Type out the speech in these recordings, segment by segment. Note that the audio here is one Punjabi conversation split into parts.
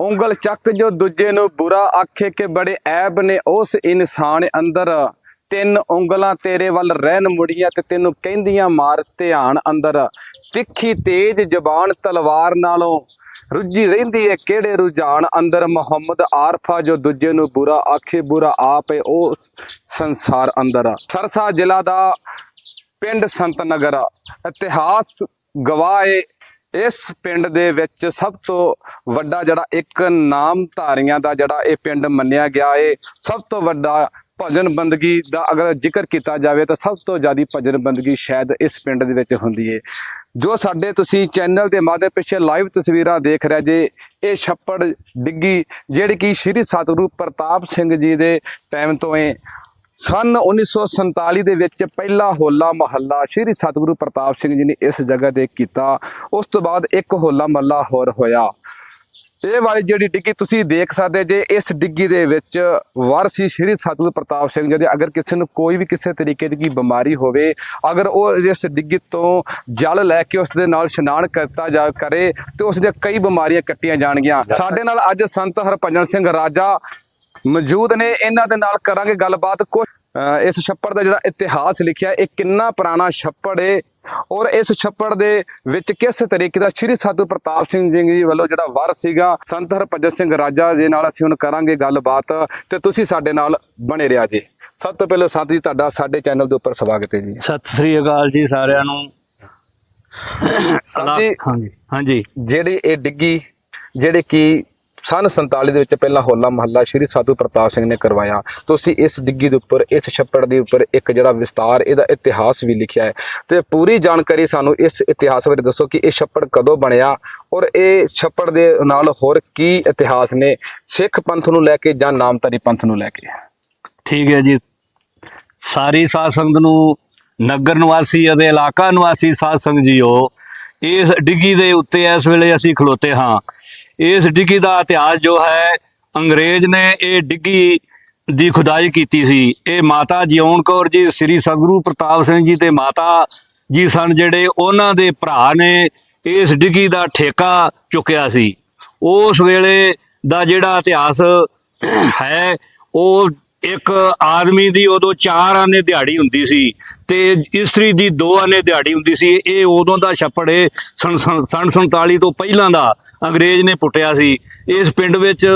ਉਂਗਲ ਚੱਕ ਜੋ ਦੂਜੇ ਨੂੰ ਬੁਰਾ ਆਖੇ ਕਿ ਬੜੇ ਐਬ ਨੇ ਉਸ ਇਨਸਾਨ ਅੰਦਰ। ਤਿੰਨ ਉਂਗਲਾਂ ਤੇਰੇ ਵੱਲ ਰਹਿਣ ਮੁੜੀਆਂ ਤੇ ਤੈਨੂੰ ਕਹਿੰਦੀਆਂ ਮਾਰ ਧਿਆਨ ਅੰਦਰ। ਤਿੱਖੀ ਤੇਜ ਜ਼ਬਾਨ ਤਲਵਾਰ ਨਾਲੋਂ ਰੁੱਝੀ ਰਹਿੰਦੀ ਹੈ ਕਿਹੜੇ ਰੁਝਾਨ ਅੰਦਰ? ਮੁਹੰਮਦ ਆਰਫਾ ਜੋ ਦੂਜੇ ਨੂੰ ਬੁਰਾ ਆਖੇ, ਬੁਰਾ ਆਪ ਏ ਉਹ ਸੰਸਾਰ ਅੰਦਰ। ਸਰਸਾ ਜ਼ਿਲ੍ਹਾ ਦਾ ਪਿੰਡ ਸੰਤ ਨਗਰ। ਇਤਿਹਾਸ ਗਵਾਹ ਏ ਇਸ ਪਿੰਡ ਦੇ ਵਿੱਚ ਸਭ ਤੋਂ ਵੱਡਾ ਜਿਹੜਾ ਇੱਕ ਨਾਮਧਾਰੀਆਂ ਦਾ ਜਿਹੜਾ ਇਹ ਪਿੰਡ ਮੰਨਿਆ ਗਿਆ ਏ, ਸਭ ਤੋਂ ਵੱਡਾ ਭਜਨ ਬੰਦਗੀ ਦਾ ਅਗਰ ਜ਼ਿਕਰ ਕੀਤਾ ਜਾਵੇ ਤਾਂ ਸਭ ਤੋਂ ਜ਼ਿਆਦਾ ਭਜਨ ਬੰਦਗੀ ਸ਼ਾਇਦ ਇਸ ਪਿੰਡ ਦੇ ਵਿੱਚ ਹੁੰਦੀ ਹੈ ਜੋ ਸਾਡੇ ਤੁਸੀਂ ਚੈਨਲ ਦੇ ਮਾਧਿਅਮ ਪਿੱਛੇ ਲਾਈਵ ਤਸਵੀਰਾਂ ਦੇਖ ਰਹੇ ਜੇ, ਇਹ ਛੱਪੜ ਡਿੱਗੀ, ਜਿਹੜੀ ਕਿ ਸ੍ਰੀ ਸਤਿਗੁਰੂ ਪ੍ਰਤਾਪ ਸਿੰਘ ਜੀ ਦੇ ਟਾਈਮ ਤੋਂ ਏ। ਸਨ 1947 ਦੇ ਵਿੱਚ ਪਹਿਲਾ ਹੋਲਾ ਮਹੱਲਾ ਸ੍ਰੀ ਸਤਿਗੁਰੂ ਪ੍ਰਤਾਪ ਸਿੰਘ ਜੀ ਨੇ ਇਸ ਜਗ੍ਹਾ ਤੇ ਕੀਤਾ। ਉਸ ਤੋਂ ਬਾਅਦ ਇੱਕ ਹੋਲਾ ਮਹੱਲਾ ਹੋਰ ਹੋਇਆ। ਇਹ ਵਾਲੀ ਜਿਹੜੀ ਡਿੱਗੀ ਤੁਸੀਂ ਦੇਖ ਸਕਦੇ ਜੇ ਇਸ ਡਿੱਗੀ ਦੇ ਵਿੱਚ ਵਰ ਸੀ ਸ੍ਰੀ ਸਤਿਗੁਰੂ ਪ੍ਰਤਾਪ ਸਿੰਘ ਜੀ ਦੇ ਅਗਰ ਕਿਸੇ ਨੂੰ ਕੋਈ ਵੀ ਕਿਸੇ ਤਰੀਕੇ ਦੀ ਬਿਮਾਰੀ ਹੋਵੇ ਅਗਰ ਉਹ ਇਸ ਡਿੱਗੀ ਤੋਂ ਜਲ ਲੈ ਕੇ ਉਸ ਦੇ ਨਾਲ ਇਸ਼ਨਾਨ ਕਰਤਾ ਜਾ ਕਰੇ ਤੇ ਉਸ ਦੀਆਂ ਕਈ ਬਿਮਾਰੀਆਂ ਕੱਟੀਆਂ ਜਾਣਗੀਆਂ। ਸਾਡੇ ਨਾਲ ਅੱਜ ਸੰਤ ਹਰਭਜਨ ਸਿੰਘ ਰਾਜਾ ਮੌਜੂਦ ਨੇ ਇਹਨਾਂ ਦੇ ਨਾਲ ਕਰਾਂਗੇ ਗੱਲਬਾਤ। ਕੁਝ ਇਸ ਛੱਪੜ ਦਾ ਜਿਹੜਾ ਇਤਿਹਾਸ ਲਿਖਿਆ ਇਹ ਕਿੰਨਾ ਪੁਰਾਣਾ ਛੱਪੜ ਏ ਔਰ ਇਸ ਛੱਪੜ ਦੇ ਵਿੱਚ ਕਿਸ ਤਰੀਕੇ ਦਾ ਸ੍ਰੀ ਸਾਧੂ ਪ੍ਰਤਾਪ ਸਿੰਘ ਜੀ ਵੱਲੋਂ ਜਿਹੜਾ ਵਰ ਸੀਗਾ ਸੰਤ ਹਰਭਜਨ ਸਿੰਘ ਰਾਜਾ ਦੇ ਨਾਲ ਅਸੀਂ ਹੁਣ ਕਰਾਂਗੇ ਗੱਲਬਾਤ ਤੇ ਤੁਸੀਂ ਸਾਡੇ ਨਾਲ ਬਣੇ ਰਿਹਾ ਜੀ। ਸਭ ਤੋਂ ਪਹਿਲਾਂ ਸੰਤ ਜੀ ਤੁਹਾਡਾ ਸਾਡੇ ਚੈਨਲ ਦੇ ਉੱਪਰ ਸਵਾਗਤ ਹੈ ਜੀ। ਸਤਿ ਸ੍ਰੀ ਅਕਾਲ ਜੀ ਸਾਰਿਆਂ ਨੂੰ। ਹਾਂਜੀ ਹਾਂਜੀ। ਜਿਹੜੀ ਇਹ ਡਿੱਗੀ ਜਿਹੜੇ ਕਿ ਸਨ 47 ਦੇ ਵਿੱਚ ਪਹਿਲਾ ਹੋਲਾ ਮਹੱਲਾ ਸ਼੍ਰੀ ਸਾਧੂ ਪ੍ਰਤਾਪ ਸਿੰਘ ਨੇ ਕਰਵਾਇਆ। ਤੁਸੀਂ ਇਸ ਡਿੱਗੀ ਦੇ ਉੱਪਰ, ਇਸ ਛੱਪੜ ਦੇ ਉੱਪਰ ਇੱਕ ਜਿਹੜਾ ਵਿਸਤਾਰ, ਇਹਦਾ ਇਤਿਹਾਸ ਵੀ ਲਿਖਿਆ ਹੈ। ਤੇ ਪੂਰੀ ਜਾਣਕਾਰੀ ਸਾਨੂੰ ਇਸ ਇਤਿਹਾਸ ਬਾਰੇ ਦੱਸੋ ਕਿ ਇਹ ਛੱਪੜ ਕਦੋਂ ਬਣਿਆ ਔਰ ਇਹ ਛੱਪੜ ਦੇ ਨਾਲ ਹੋਰ ਕੀ ਇਤਿਹਾਸ ਨੇ? ਸਿੱਖ ਪੰਥ ਨੂੰ ਲੈ ਕੇ ਜਾਂ ਨਾਮਧਾਰੀ ਪੰਥ ਨੂੰ ਲੈ ਕੇ? ਠੀਕ ਹੈ ਜੀ। ਸਾਰੀ ਸਾਧ ਸੰਗਤ ਨੂੰ ਨਗਰ ਨਿਵਾਸੀ ਅਤੇ ਇਲਾਕਾ ਨਿਵਾਸੀ ਸਾਧ ਸੰਗਤ ਜੀਓ, ਇਸ ਡਿੱਗੀ ਦੇ ਉੱਤੇ ਇਸ ਵੇਲੇ ਅਸੀਂ ਖਲੋਤੇ ਹਾਂ। ਇਸ ਡਿੱਗੀ ਦਾ ਇਤਿਹਾਸ ਜੋ ਹੈ, ਅੰਗਰੇਜ਼ ਨੇ ਇਹ ਡਿੱਗੀ ਦੀ ਖੁਦਾਈ ਕੀਤੀ ਸੀ। ਇਹ ਮਾਤਾ ਜਿਉਣ ਕੌਰ ਜੀ, ਸ੍ਰੀ ਸਤਿਗੁਰੂ ਪ੍ਰਤਾਪ ਸਿੰਘ ਜੀ ਤੇ ਮਾਤਾ ਜੀ ਸਨ ਜਿਹੜੇ ਉਹਨਾਂ ਦੇ ਭਰਾ ਨੇ ਇਸ ਡਿੱਗੀ ਦਾ ਠੇਕਾ ਚੁੱਕਿਆ ਸੀ। ਉਸ ਵੇਲੇ ਦਾ ਜਿਹੜਾ ਇਤਿਹਾਸ ਹੈ, ਉਹ ਇੱਕ ਆਦਮੀ ਦੀ ਉਦੋਂ ਚਾਰ ਆਨੇ ਦਿਹਾੜੀ ਹੁੰਦੀ ਸੀ। ਤੇ ਇਸਤਰੀ ਦੀ ਦੋ ਆਨੇ ਦਿਹਾੜੀ ਹੁੰਦੀ ਸੀ, ਇਹ ਉਦੋਂ ਦਾ ਛੱਪੜ, ਇਹ ਸਨ ਸਨ ਸਨ 47 ਤੋਂ ਪਹਿਲਾਂ ਦਾ ਅੰਗਰੇਜ਼ ਨੇ ਪੁੱਟਿਆ ਸੀ। ਇਸ ਪਿੰਡ ਵਿੱਚ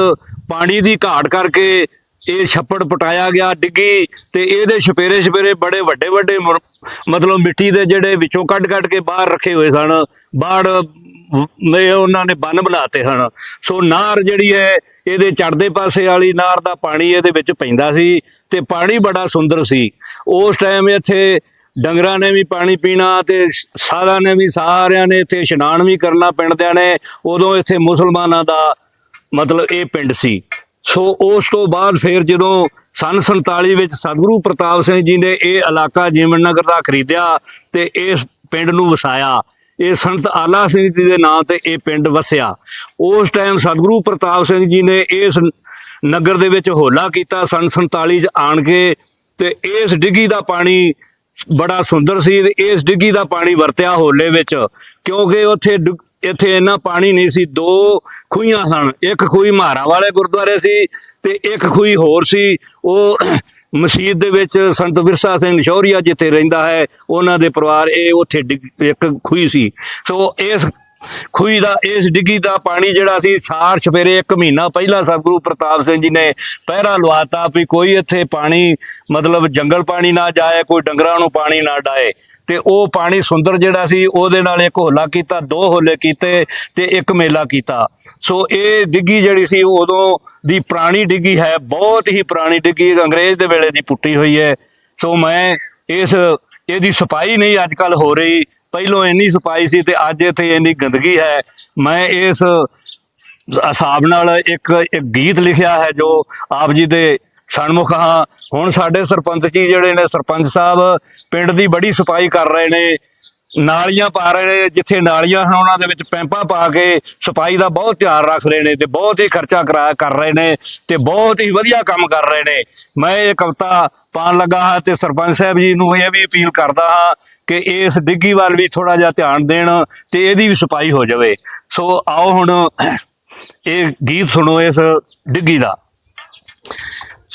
ਪਾਣੀ ਦੀ ਘਾਟ ਕਰਕੇ ਇਹ ਛੱਪੜ ਪਟਾਇਆ ਗਿਆ, ਡਿੱਗੀ ਤੇ ਇਹਦੇ ਛਪੇਰੇ ਛਪੇਰੇ ਬੜੇ ਵੱਡੇ ਵੱਡੇ ਮੁਰ- ਮਤਲਬ ਮਿੱਟੀ ਦੇ ਜਿਹੜੇ ਵਿੱਚੋਂ ਕੱਢ ਕੱਢ ਕੇ ਬਾਹਰ ਰੱਖੇ ਹੋਏ ਸਨ। ਬਾੜ ਨੇ ਉਹਨਾਂ ਨੇ ਬੰਨ ਬਣਾਤੇ ਹਨ। ਸੋ ਨਾਰ ਜਿਹੜੀ ਹੈ, ਇਹਦੇ ਚੜਦੇ ਪਾਸੇ ਵਾਲੀ ਨਾਰ ਦਾ ਪਾਣੀ ਇਹਦੇ ਵਿੱਚ ਪੈਂਦਾ ਸੀ ਤੇ ਪਾਣੀ ਬੜਾ ਸੁੰਦਰ ਸੀ। ਉਸ ਟਾਈਮ ਇੱਥੇ ਡੰਗਰਾਂ ਨੇ ਵੀ ਪਾਣੀ ਪੀਣਾ ਤੇ ਸਾਰਿਆਂ ਨੇ ਵੀ, ਸਾਰਿਆਂ ਨੇ ਇੱਥੇ ਇਸ਼ਨਾਨ ਵੀ ਕਰਨਾ ਪਿੰਡਦਿਆਂ ਨੇ। ਉਦੋਂ ਇੱਥੇ ਮੁਸਲਮਾਨਾਂ ਦਾ ਮਤਲਬ ਇਹ ਪਿੰਡ ਸੀ। ਸੋ ਉਸ ਤੋਂ ਬਾਅਦ ਫਿਰ ਜਦੋਂ ਸਨ 47 ਵਿੱਚ ਸਤਿਗੁਰੂ ਪ੍ਰਤਾਪ ਸਿੰਘ ਜੀ ਨੇ ਇਹ ਇਲਾਕਾ ਜੀਵਨ ਨਗਰ ਦਾ ਖਰੀਦਿਆ ਤੇ ਇਸ ਪਿੰਡ ਨੂੰ ਵਸਾਇਆ। ਇਹ ਸੰਤ ਆਲਾ ਸਿੰਘ ਜੀ ਦੇ ਨਾਂ ਤੇ ਇਹ ਪਿੰਡ ਵਸਿਆ। ਉਸ ਟਾਈਮ ਸਤਿਗੁਰੂ ਪ੍ਰਤਾਪ ਸਿੰਘ ਜੀ ਨੇ ਇਸ ਨਗਰ ਦੇ ਵਿੱਚ ਹੋਲਾ ਕੀਤਾ। ਸਨ 47 ਚ ਆਣ ਕੇ ਤੇ ਇਸ ਡਿੱਗੀ ਦਾ ਪਾਣੀ ਬੜਾ ਸੁੰਦਰ ਸੀ ਤੇ ਇਸ ਡਿੱਗੀ ਦਾ ਪਾਣੀ ਵਰਤਿਆ ਹੋਲੇ ਵਿੱਚ। ਕਿਉਂਕਿ ਉੱਥੇ ਡੁ- ਇੱਥੇ ਇੰਨਾ ਪਾਣੀ ਨਹੀਂ ਸੀ। ਦੋ ਖੂਹੀਆਂ ਸਨ। ਇੱਕ ਖੂਹੀ ਮਹਾਰਾ ਵਾਲੇ ਗੁਰਦੁਆਰੇ ਸੀ ਤੇ ਇੱਕ ਖੂਹੀ ਹੋਰ ਸੀ। ਉਹ ਮਸਜਿਦ ਦੇ ਵਿੱਚ ਸੰਤ ਵਿਰਸਾ ਸਿੰਘ ਸ਼ੌਰੀਆ ਜਿੱਥੇ ਰਹਿੰਦਾ ਹੈ, ਉਹਨਾਂ ਦੇ ਪਰਿਵਾਰ ਇਹ ਉੱਥੇ ਡਿੱਗ- ਇੱਕ ਖੂਹੀ ਸੀ। ਸੋ ਇਸ ਖੂਹੀ ਦਾ, ਇਸ ਡਿੱਗੀ ਦਾ ਪਾਣੀ ਜਿਹੜਾ ਸੀ, ਸਾਰ ਸਵੇਰੇ ਇੱਕ ਮਹੀਨਾ ਪਹਿਲਾਂ ਸਤਿਗੁਰੂ ਪ੍ਰਤਾਪ ਸਿੰਘ ਜੀ ਨੇ ਪਹਿਰਾ ਲਵਾਤਾ ਵੀ ਕੋਈ ਇੱਥੇ ਪਾਣੀ, ਮਤਲਬ ਜੰਗਲ ਪਾਣੀ ਨਾ ਜਾਏ, ਕੋਈ ਡੰਗਰਾਂ ਨੂੰ ਪਾਣੀ ਨਾ ਡਾਏ ਤੇ ਉਹ ਪਾਣੀ ਸੁੰਦਰ ਜਿਹੜਾ ਸੀ, ਉਹਦੇ ਨਾਲ ਇੱਕ ਹੋਲਾ ਕੀਤਾ, ਦੋ ਹੋਲੇ ਕੀਤੇ ਤੇ ਇੱਕ ਮੇਲਾ ਕੀਤਾ। ਸੋ ਇਹ ਡਿੱਗੀ ਜਿਹੜੀ ਸੀ ਉਦੋਂ ਦੀ ਪੁਰਾਣੀ ਡਿੱਗੀ ਹੈ, ਬਹੁਤ ਹੀ ਪੁਰਾਣੀ ਡਿੱਗੀ ਅੰਗਰੇਜ਼ ਦੇ ਵੇਲੇ ਦੀ ਪੁੱਟੀ ਹੋਈ ਹੈ। ਸੋ ਮੈਂ ਇਸ, ਇਹਦੀ ਸਫ਼ਾਈ ਨਹੀਂ ਅੱਜ ਕੱਲ ਹੋ ਰਹੀ, ਪਹਿਲੋਂ ਇੰਨੀ ਸਫ਼ਾਈ ਸੀ ਤੇ ਅੱਜ ਇੱਥੇ ਇੰਨੀ ਗੰਦਗੀ ਹੈ। ਮੈਂ ਇਸ ਹਿਸਾਬ ਨਾਲ ਇੱਕ ਇੱਕ ਗੀਤ ਲਿਖਿਆ ਹੈ ਜੋ ਆਪ ਜੀ ਦੇ ਸਨਮੁਖ ਹਾਂ। ਹੁਣ ਸਾਡੇ ਸਰਪੰਚ ਜੀ ਜਿਹੜੇ ਨੇ, ਸਰਪੰਚ ਸਾਹਿਬ ਪਿੰਡ ਦੀ ਬੜੀ ਸਫ਼ਾਈ ਕਰ ਰਹੇ ਨੇ। ਨਾਲੀਆਂ ਪਾ ਰਹੇ ਨੇ, ਜਿੱਥੇ ਨਾਲੀਆਂ ਹਨ, ਉਹਨਾਂ ਦੇ ਵਿੱਚ ਪੈਂਪਾਂ ਪਾ ਕੇ ਸਫ਼ਾਈ ਦਾ ਬਹੁਤ ਧਿਆਨ ਰੱਖ ਰਹੇ ਨੇ ਤੇ ਬਹੁਤ ਹੀ ਖਰਚਾ ਕਰਾ ਕਰ ਰਹੇ ਨੇ ਤੇ ਬਹੁਤ ਹੀ ਵਧੀਆ ਕੰਮ ਕਰ ਰਹੇ ਨੇ। ਮੈਂ ਇਹ ਕਵਿਤਾ ਪਾਣ ਲੱਗਾ ਹਾਂ ਤੇ ਸਰਪੰਚ ਸਾਹਿਬ ਜੀ ਨੂੰ ਇਹ ਵੀ ਅਪੀਲ ਕਰਦਾ ਹਾਂ ਕਿ ਇਸ ਡਿੱਗੀ ਵੱਲ ਵੀ ਥੋੜਾ ਜਿਹਾ ਧਿਆਨ ਦੇਣ ਤੇ ਇਹਦੀ ਵੀ ਸਫ਼ਾਈ ਹੋ ਜਾਵੇ। ਸੋ ਆਓ ਹੁਣ ਇਹ ਗੀਤ ਸੁਣੋ ਇਸ ਡਿੱਗੀ ਦਾ।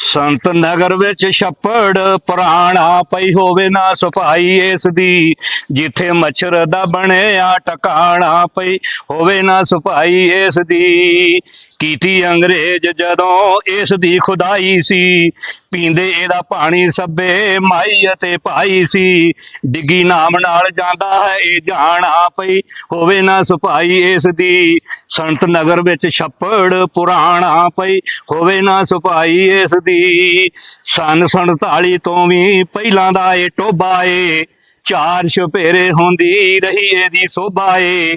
ਸੰਤ ਨਗਰ ਵਿੱਚ ਛੱਪੜ ਪੁਰਾਣਾ ਪਈ ਹੋਵੇ ਨਾ ਸਫ਼ਾਈ ਇਸ ਦੀ। ਜਿੱਥੇ ਮੱਛਰ ਦਾ ਬਣਿਆ, ਟਿਕਾਣਾ ਪਈ ਹੋਵੇ ਨਾ ਸਫ਼ਾਈ ਇਸ ਦੀ। ਕੀਤੀ ਅੰਗਰੇਜ਼ ਜਦੋਂ ਇਸ ਦੀ ਖੁਦਾਈ ਸੀ, ਪੀਂਦੇ ਇਹਦਾ ਪਾਣੀ ਸੱਬੇ ਮਾਈ ਅਤੇ ਭਾਈ ਸੀ। ਡਿੱਗੀ ਨਾਮ ਨਾਲ ਜਾਂਦਾ ਹੈ, ਇਹ ਜਾਣਾ ਪਈ ਹੋਵੇ ਨਾ ਸਫ਼ਾਈ ਇਸ ਦੀ। ਸੰਤ ਨਗਰ ਵਿੱਚ ਛੱਪੜ ਪੁਰਾਣਾ ਪਈ ਹੋਵੇ ਨਾ ਸਫ਼ਾਈ ਇਸ ਦੀ। ਸਨ 47 ਤੋਂ ਵੀ ਪਹਿਲਾਂ ਦਾ ਇਹ ਟੋਬਾ ਏ, ਚਾਰ ਛਪੇਰੇ ਹੁੰਦੀ ਰਹੀ ਇਹਦੀ ਸੋਭਾ ਏ।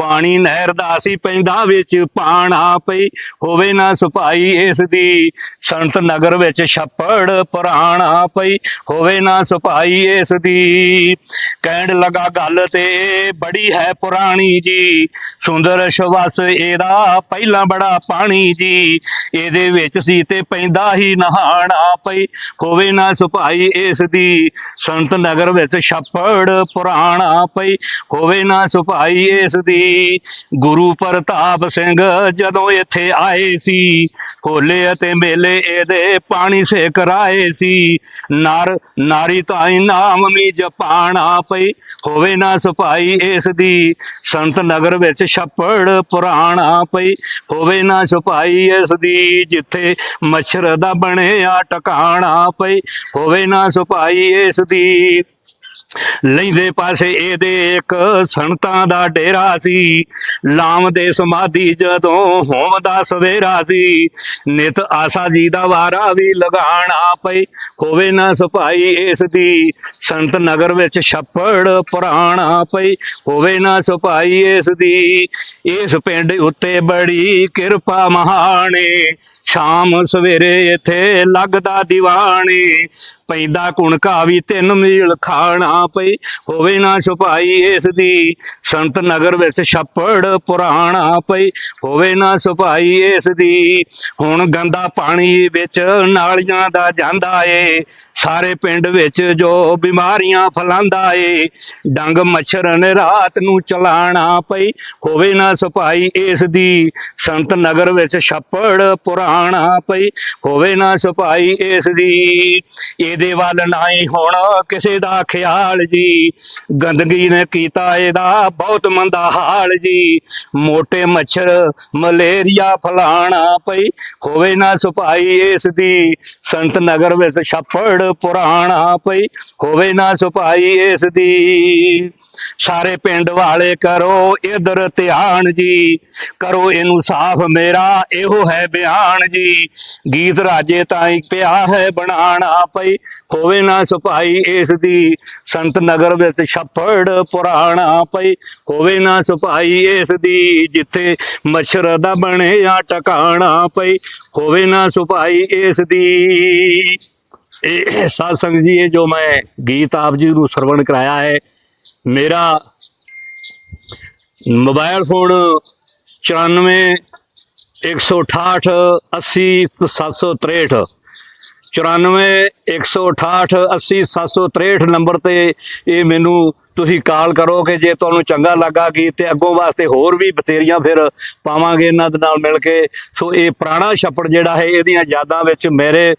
ਪਾਣੀ ਨਹਿਰ ਦਾ ਸੀ ਪੈਂਦਾ ਵਿੱਚ ਪਾਣਾ ਪਈ ਹੋਵੇ ਨਾ ਸਫ਼ਾਈ ਇਸ ਦੀ। ਸੰਤ ਨਗਰ ਵਿੱਚ ਛੱਪੜ ਪੁਰਾਣਾ ਪਈ ਹੋਵੇ ਨਾ ਸਫ਼ਾਈ ਇਸ ਦੀ। ਕਹਿਣ ਲਗਾ ਗੱਲ ਤੇ ਬੜੀ ਹੈ ਪੁਰਾਣੀ ਜੀ। ਸੁੰਦਰ ਸ਼ਵਸ ਇਹਦਾ ਪਹਿਲਾਂ ਬੜਾ ਪਾਣੀ ਜੀ। ਇਹਦੇ ਵਿੱਚ ਸੀ ਤੇ ਪੈਂਦਾ ਹੀ ਨਹਾਣਾ ਪਈ ਹੋਵੇ ਨਾ ਸਫ਼ਾਈ ਇਸ ਦੀ। ਸੰਤ ਨਗਰ ਵਿੱਚ ਛੱਪੜ ਪੁਰਾਣਾ ਪਈ ਹੋਵੇ ਨਾ ਸਫ਼ਾਈ ਇਸ ਦੀ। ਗੁਰੂ ਪ੍ਰਤਾਪ ਸਿੰਘ ਜਦੋਂ ਇੱਥੇ ਆਏ ਸੀ, ਹੋਲੇ ਅਤੇ ਮੇਲੇ ਇਹਦੇ ਪਾਣੀ ਸੇ ਕਰਾਏ ਸੀ। ਨਰ, ਨਾਰੀ ਤਾਈ ਨਾਮ ਮੀ ਜਪਾਣਾ ਪਈ, ਹੋਵੇ ਨਾ ਸਫ਼ਾਈ ਇਸ ਦੀ। ਸੰਤ ਨਗਰ ਵਿੱਚ ਛੱਪੜ ਪੁਰਾਣਾ ਪਈ, ਹੋਵੇ ਨਾ ਸਫ਼ਾਈ ਇਸ ਦੀ। ਜਿੱਥੇ ਮੱਛਰ ਦਾ ਬਣਿਆ ਟਿਕਾਣਾ ਪਈ, ਹੋਵੇ ਨਾ ਸਫ਼ਾਈ ਇਸ ਦੀ। ਲੈਂਦੇ ਪਾਸੇ ਇਹਦੇ ਇੱਕ ਸੰਤਾਂ ਦਾ ਡੇਰਾ ਸੀ। ਲਾਮ ਦੇ ਸਮਾਧੀ ਜਦੋਂ ਹੋਮਦਾ ਸਵੇਰਾ ਸੀ, ਨਿਤ ਆਸਾ ਜੀ ਦਾ ਵਾਰਾ ਵੀ ਲਗਾਣਾ ਪਈ ਹੋਵੇ ਨਾ ਸਫ਼ਾਈ ਇਸ ਦੀ, ਸੰਤ ਨਗਰ ਵਿੱਚ ਛੱਪੜ ਪੁਰਾਣਾ ਪਈ ਹੋਵੇ ਨਾ ਸਫ਼ਾਈ ਇਸ ਦੀ, ਇਸ ਪਿੰਡ ਉੱਤੇ ਬੜੀ ਕਿਰਪਾ ਮਹਾਣੇ ਸ਼ਾਮ ਸਵੇਰੇ ਇੱਥੇ ਲੱਗਦਾ ਦੀਵਾਨੇ। ਪੈਂਦਾ ਕੁਣਕਾ ਵੀ ਤਿੰਨ ਮੀਲ ਖਾਣਾ ਪਈ, ਹੋਵੇ ਨਾ ਛੁਪਾਈ ਇਸ ਦੀ। ਸੰਤ ਨਗਰ ਵਿੱਚ ਛੱਪੜ ਪੁਰਾਣਾ ਪਈ, ਹੋਵੇ ਨਾ ਛੁਪਾਈ ਇਸ ਦੀ। ਹੁਣ ਗੰਦਾ ਪਾਣੀ ਵਿੱਚ ਨਾਲੀਆਂ ਦਾ ਜਾਂਦਾ ਏ। ਸਾਰੇ ਪਿੰਡ ਵਿੱਚ ਜੋ ਬਿਮਾਰੀਆਂ ਫੈਲਾਂਦਾ ਏ, ਡੰਗ ਮੱਛਰ ਨੇ ਰਾਤ ਨੂੰ ਚਲਾਣਾ ਪਈ। ਹੋਵੇ ਨਾ ਸਫ਼ਾਈ ਇਸ ਦੀ ਸੰਤ ਨਗਰ ਵਿੱਚ ਛੱਪੜ ਪੁਰਾਣਾ ਪਈ। ਹੋਵੇ ਨਾ ਸਫ਼ਾਈ ਇਸ ਦੀ ਇਹਦੇ ਵੱਲ ਨਾਈ ਹੁਣ ਕਿਸੇ ਦਾ ਖਿਆਲ ਜੀ। ਗੰਦਗੀ ਨੇ ਕੀਤਾ ਇਹਦਾ ਬਹੁਤ ਮੰਦਾ ਹਾਲ ਜੀ। ਮੋਟੇ ਮੱਛਰ, ਮਲੇਰੀਆ ਫਲਾਣਾ ਪਈ। ਹੋਵੇ ਨਾ ਸਫ਼ਾਈ ਇਸ ਦੀ ਸੰਤ ਨਗਰ ਵਿੱਚ ਛੱਪੜ ਪੁਰਾਣਾ ਪਈ ਹੋਵੇ ਨਾ ਸਫ਼ਾਈ ਇਸ ਦੀ। ਸਾਰੇ ਪਿੰਡ ਵਾਲੇ ਕਰੋ ਇਧਰ ਧਿਆਨ ਜੀ, ਕਰੋ ਇਹਨੂੰ ਸਾਫ਼ ਮੇਰਾ, ਇਹੋ ਹੈ ਬਿਆਨ ਜੀ। ਗੀਤ ਰਾਜੇ ਤਾਈਂ ਪਿਆ ਹੈ ਬਣਾਣਾ ਪਈ ਹੋਵੇ ਨਾ ਸਫ਼ਾਈ ਇਸ ਦੀ। ਸੰਤ ਨਗਰ ਵਿੱਚ ਛੱਪੜ ਪੁਰਾਣਾ ਪਈ ਹੋਵੇ ਨਾ ਸਫ਼ਾਈ ਇਸ ਦੀ। ਜਿੱਥੇ ਮੱਛਰ ਦਾ ਬਣਿਆ ਟਿਕਾਣਾ ਪਈ ਹੋਵੇ ਨਾ ਸਫ਼ਾਈ ਇਸ ਦੀ। ਇਹ ਸਾਧ ਸੰਗਤ ਜੀ, ਇਹ ਜੋ ਮੈਂ ਗੀਤ ਆਪ ਜੀ ਨੂੰ ਸਰਵਣ ਕਰਾਇਆ ਹੈ, ਮੇਰਾ ਮੋਬਾਈਲ ਫੋਨ 94 168 80 763 94 168 80 763 ਨੰਬਰ ਤੇ ਇਹ ਮੈਨੂੰ ਤੁਸੀਂ ਕਾਲ ਕਰੋ ਕਿ ਜੇ ਤੁਹਾਨੂੰ ਚੰਗਾ ਲੱਗਾ ਕੀ ਤੇ ਅੱਗੋਂ ਵਾਸਤੇ ਹੋਰ ਵੀ ਬਤੇਰੀਆਂ ਫਿਰ ਪਾਵਾਂਗੇ ਇਹਨਾਂ ਦੇ ਨਾਲ ਮਿਲ ਕੇ। ਸੋ ਇਹ ਪੁਰਾਣਾ ਛੱਪੜ ਜਿਹੜਾ ਹੈ, ਇਹਦੀਆਂ ਯਾਦਾਂ ਵਿੱਚ ਮੇਰੇ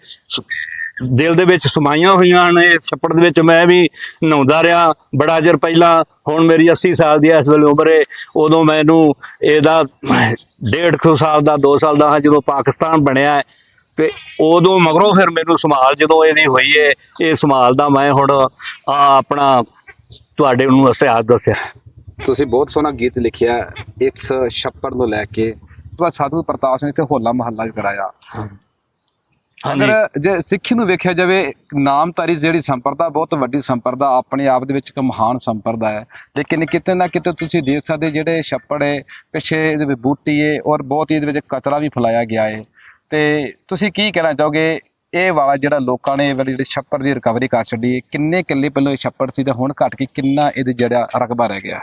ਦਿਲ ਦੇ ਵਿੱਚ ਸਮਾਈਆਂ ਹੋਈਆਂ ਨੇ ਇਸ ਛੱਪੜ ਦੇ ਵਿੱਚ ਮੈਂ ਵੀ ਨਹਾਉਂਦਾ ਰਿਹਾ। ਬੜਾ ਚਿਰ ਪਹਿਲਾਂ, ਹੁਣ ਮੇਰੀ 80 ਸਾਲ ਦੀ ਇਸ ਵੇਲੇ ਉਮਰ ਹੈ ਉਦੋਂ ਮੈਨੂੰ ਇਹਦਾ ਡੇਢ ਕੁ ਸਾਲ ਦਾ 2 ਸਾਲ ਦਾ ਹਾਂ ਜਦੋਂ ਪਾਕਿਸਤਾਨ ਬਣਿਆ ਤੇ ਉਦੋਂ ਮਗਰੋਂ ਫਿਰ ਮੈਨੂੰ ਸੰਭਾਲ ਜਦੋਂ ਇਹਦੀ ਹੋਈ ਏ, ਇਹ ਸੰਭਾਲ ਦਾ ਮੈਂ ਹੁਣ ਆ ਆਪਣਾ ਤੁਹਾਡੇ ਨੂੰ ਇਤਿਹਾਸ ਦੱਸਿਆ। ਤੁਸੀਂ ਬਹੁਤ ਸੋਹਣਾ ਗੀਤ ਲਿਖਿਆ, ਇਸ ਛੱਪੜ ਨੂੰ ਲੈ ਕੇ। ਤੁਹਾਡਾ ਸਾਧੂ ਪ੍ਰਤਾਪ ਸਿੰਘ ਤੇ ਹੋਲਾ ਮਹੱਲਾ ਵੀ ਕਰਾਇਆ। ਅਗਰ ਜੇ ਸਿੱਖੀ ਨੂੰ ਵੇਖਿਆ ਜਾਵੇ ਨਾਮਧਾਰੀ ਜਿਹੜੀ ਸੰਪਰਦਾ ਬਹੁਤ ਵੱਡੀ ਸੰਪਰਦਾ ਆਪਣੇ ਆਪ ਦੇ ਵਿੱਚ ਇੱਕ ਮਹਾਨ ਸੰਪਰਦਾ ਹੈ। ਲੇਕਿਨ ਕਿਤੇ ਨਾ ਕਿਤੇ ਤੁਸੀਂ ਦੇਖ ਸਕਦੇ ਜਿਹੜੇ ਛੱਪੜ ਹੈ ਪਿੱਛੇ ਇਹਦੇ ਵਿੱਚ ਬੂਟੀ ਹੈ ਔਰ ਬਹੁਤ ਹੀ ਇਹਦੇ ਵਿੱਚ ਕਚਰਾ ਵੀ ਫੈਲਾਇਆ ਗਿਆ ਹੈ। ਤੇ ਤੁਸੀਂ ਕੀ ਕਹਿਣਾ ਚਾਹੋਗੇ? ਇਹ ਵਾਲਾ ਜਿਹੜਾ ਲੋਕਾਂ ਨੇ ਜਿਹੜੀ ਛੱਪੜ ਦੀ ਰਿਕਵਰੀ ਕਰ ਛੱਡੀ ਕਿੰਨੇ ਕਿੱਲੇ ਪਹਿਲਾਂ ਇਹ ਛੱਪੜ ਸੀ ਤੇ ਹੁਣ ਘਟ ਕੇ ਕਿੰਨਾ ਇਹਦੇ ਜਿਹੜਾ ਰਕਬਾ ਰਹਿ ਗਿਆ?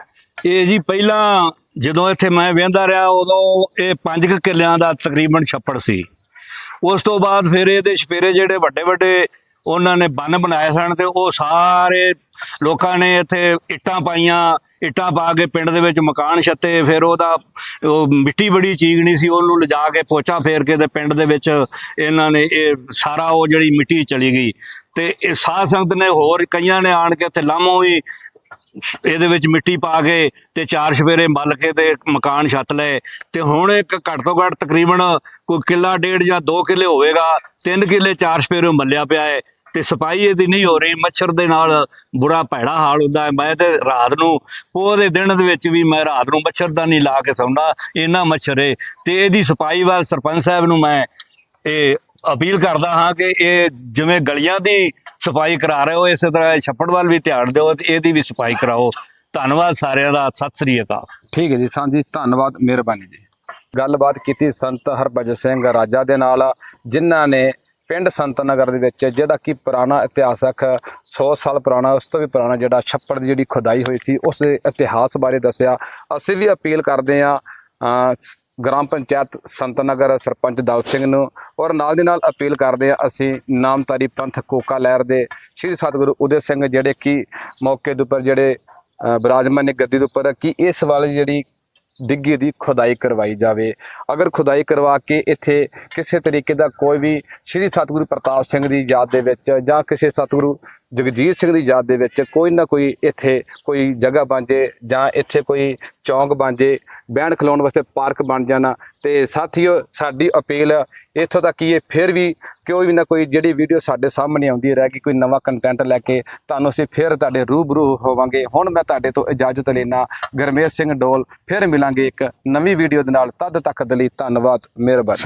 ਇਹ ਜੀ ਪਹਿਲਾਂ ਜਦੋਂ ਇੱਥੇ ਮੈਂ ਵੇਂਦਾ ਰਿਹਾ ਉਦੋਂ ਇਹ 5 ਕਿੱਲਿਆਂ ਦਾ ਤਕਰੀਬਨ ਛੱਪੜ ਸੀ। ਉਸ ਤੋਂ ਬਾਅਦ ਫਿਰ ਇਹਦੇ ਛਪੇਰੇ ਜਿਹੜੇ ਵੱਡੇ ਵੱਡੇ ਉਹਨਾਂ ਨੇ ਬੰਨ ਬਣਾਏ ਸਨ ਤੇ ਉਹ ਸਾਰੇ ਲੋਕਾਂ ਨੇ ਇੱਥੇ ਇੱਟਾਂ ਪਾਈਆਂ, ਇੱਟਾਂ ਪਾ ਕੇ ਪਿੰਡ ਦੇ ਵਿੱਚ ਮਕਾਨ ਛੱਤੇ, ਫਿਰ ਉਹਦਾ ਉਹ ਮਿੱਟੀ ਬੜੀ ਚੀਕਣੀ ਸੀ, ਉਹਨੂੰ ਲਿਜਾ ਕੇ ਪੋਚਾ ਫੇਰ ਕੇ ਤੇ ਪਿੰਡ ਦੇ ਵਿੱਚ ਇਹਨਾਂ ਨੇ ਇਹ ਸਾਰਾ ਉਹ ਜਿਹੜੀ ਮਿੱਟੀ ਚਲੀ ਗਈ ਤੇ ਇਹ ਸਾਧ ਸੰਗਤ ਨੇ ਹੋਰ ਕਈਆਂ ਨੇ ਆਣ ਕੇ ਇੱਥੇ ਲਾਮੋਂ ਵੀ ਇਹਦੇ ਵਿੱਚ ਮਿੱਟੀ ਪਾ ਕੇ ਤੇ ਚਾਰ ਸਵੇਰੇ ਮੱਲ ਕੇ ਤੇ ਮਕਾਨ ਛੱਤ ਲਏ। ਤੇ ਹੁਣ ਇੱਕ ਘੱਟ ਤੋਂ ਘੱਟ ਤਕਰੀਬਨ ਕੋਈ ਕਿੱਲਾ ਡੇਢ ਜਾਂ 2 ਕਿੱਲੇ ਹੋਵੇਗਾ। 3 ਕਿੱਲੇ ਚਾਰ ਸਵੇਰੇ ਮੱਲਿਆ ਪਿਆ ਹੈ ਤੇ ਸਫ਼ਾਈ ਇਹਦੀ ਨਹੀਂ ਹੋ ਰਹੀ। ਮੱਛਰ ਦੇ ਨਾਲ ਬੁਰਾ ਭੈੜਾ ਹਾਲ ਹੁੰਦਾ ਹੈ ਮੈਂ ਤੇ ਰਾਤ ਨੂੰ ਉਹਦੇ ਦਿਨ ਦੇ ਵਿੱਚ ਵੀ ਮੈਂ ਰਾਤ ਨੂੰ ਮੱਛਰਦਾਨੀ ਲਾ ਕੇ ਸੌਂਦਾ। ਇੰਨਾ ਮੱਛਰ ਹੈ ਤੇ ਇਹਦੀ ਸਫ਼ਾਈ ਵੱਲ ਸਰਪੰਚ ਸਾਹਿਬ ਨੂੰ ਮੈਂ ਇਹ ਅਪੀਲ ਕਰਦਾ ਹਾਂ ਕਿ ਇਹ ਜਿਵੇਂ ਗਲੀਆਂ ਦੀ ਸਫ਼ਾਈ ਕਰਾ ਰਹੇ ਹੋ, ਇਸੇ ਤਰ੍ਹਾਂ ਛੱਪੜ ਵੱਲ ਵੀ ਧਿਆਨ ਦਿਓ ਤੇ ਇਹਦੀ ਵੀ ਸਫ਼ਾਈ ਕਰਾਓ। ਧੰਨਵਾਦ ਸਾਰਿਆਂ ਦਾ, ਸਤਿ ਸ੍ਰੀ ਅਕਾਲ। ਠੀਕ ਹੈ ਜੀ, ਸਾਂਝੀ ਧੰਨਵਾਦ, ਮਿਹਰਬਾਨੀ ਜੀ। ਗੱਲਬਾਤ ਕੀਤੀ ਸੰਤ ਹਰਭਜਨ ਸਿੰਘ ਰਾਜਾ ਦੇ ਨਾਲ, ਜਿਨ੍ਹਾਂ ਨੇ ਪਿੰਡ ਸੰਤ ਨਗਰ ਦੇ ਵਿੱਚ, ਜਿਹਦਾ ਕਿ ਪੁਰਾਣਾ ਇਤਿਹਾਸਕ 100 ਸਾਲ ਪੁਰਾਣਾ, ਉਸ ਤੋਂ ਵੀ ਪੁਰਾਣਾ ਜਿਹੜਾ ਛੱਪੜ ਦੀ ਜਿਹੜੀ ਖੁਦਾਈ ਹੋਈ ਸੀ, ਉਸ ਦੇ ਇਤਿਹਾਸ ਬਾਰੇ ਦੱਸਿਆ। ਅਸੀਂ ਵੀ ਅਪੀਲ ਕਰਦੇ ਹਾਂ ਗ੍ਰਾਮ ਪੰਚਾਇਤ ਸੰਤ ਨਗਰ ਸਰਪੰਚ ਦਲ ਸਿੰਘ ਨੂੰ ਔਰ ਨਾਲ ਦੀ ਨਾਲ ਅਪੀਲ ਕਰਦੇ ਹਾਂ ਅਸੀਂ ਨਾਮਧਾਰੀ ਪੰਥ ਕੋਕਾ ਲਹਿਰ ਦੇ ਸ੍ਰੀ ਸਤਿਗੁਰੂ ਉਦੇ ਸਿੰਘ ਜਿਹੜੇ ਕਿ ਮੌਕੇ ਦੇ ਉੱਪਰ ਜਿਹੜੇ ਅ, ਨੇ ਗੱਦੀ ਦੇ ਉੱਪਰ ਕਿ ਇਸ ਵਾਲੀ ਜਿਹੜੀ ਡਿੱਗੀ ਦੀ ਖੁਦਾਈ ਕਰਵਾਈ ਜਾਵੇ। ਅਗਰ ਖੁਦਾਈ ਕਰਵਾ ਕੇ ਇੱਥੇ ਕਿਸੇ ਤਰੀਕੇ ਦਾ ਕੋਈ ਵੀ ਸ੍ਰੀ ਸਤਿਗੁਰੂ ਪ੍ਰਤਾਪ ਸਿੰਘ ਦੀ ਯਾਦ ਦੇ ਵਿੱਚ ਜਾਂ ਕਿਸੇ ਸਤਿਗੁਰੂ ਜਗਜੀਤ ਸਿੰਘ ਦੀ ਯਾਦ ਦੇ ਵਿੱਚ ਕੋਈ ਨਾ ਕੋਈ ਇੱਥੇ ਕੋਈ ਜਗ੍ਹਾ ਬਣ ਜੇ ਜਾਂ ਇੱਥੇ ਕੋਈ ਚੌਂਕ ਬਣ ਜੇ ਬਹਿਣ ਖਲੋਣ ਵਾਸਤੇ ਪਾਰਕ ਬਣ ਜਾਣਾ। ਤੇ ਸਾਥੀਓ, ਸਾਡੀ ਅਪੀਲ ਇੱਥੋਂ ਤੱਕ ਕੀ ਹੈ ਫਿਰ ਵੀ ਕੋਈ ਵੀ ਨਾ ਕੋਈ ਜਿਹੜੀ ਵੀਡੀਓ ਸਾਡੇ ਸਾਹਮਣੇ ਆਉਂਦੀ ਰਹਿ ਗਈ ਕੋਈ ਨਵਾਂ ਕੰਟੈਂਟ ਲੈ ਕੇ ਤੁਹਾਨੂੰ ਅਸੀਂ ਫਿਰ ਤੁਹਾਡੇ ਰੂਬਰੂ ਹੋਵਾਂਗੇ। ਹੁਣ ਮੈਂ ਤੁਹਾਡੇ ਤੋਂ ਇਜਾਜ਼ਤ ਲੈਣਾ ਗਰਮੇਸ਼ ਸਿੰਘ ਡੋਲ, ਫਿਰ ਮਿਲਾਂਗੇ ਇੱਕ ਨਵੀਂ ਵੀਡੀਓ ਦੇ ਨਾਲ। ਤਦ ਤੱਕ ਦੇ ਲਈ ਧੰਨਵਾਦ, ਮਿਹਰਬਾਨੀ।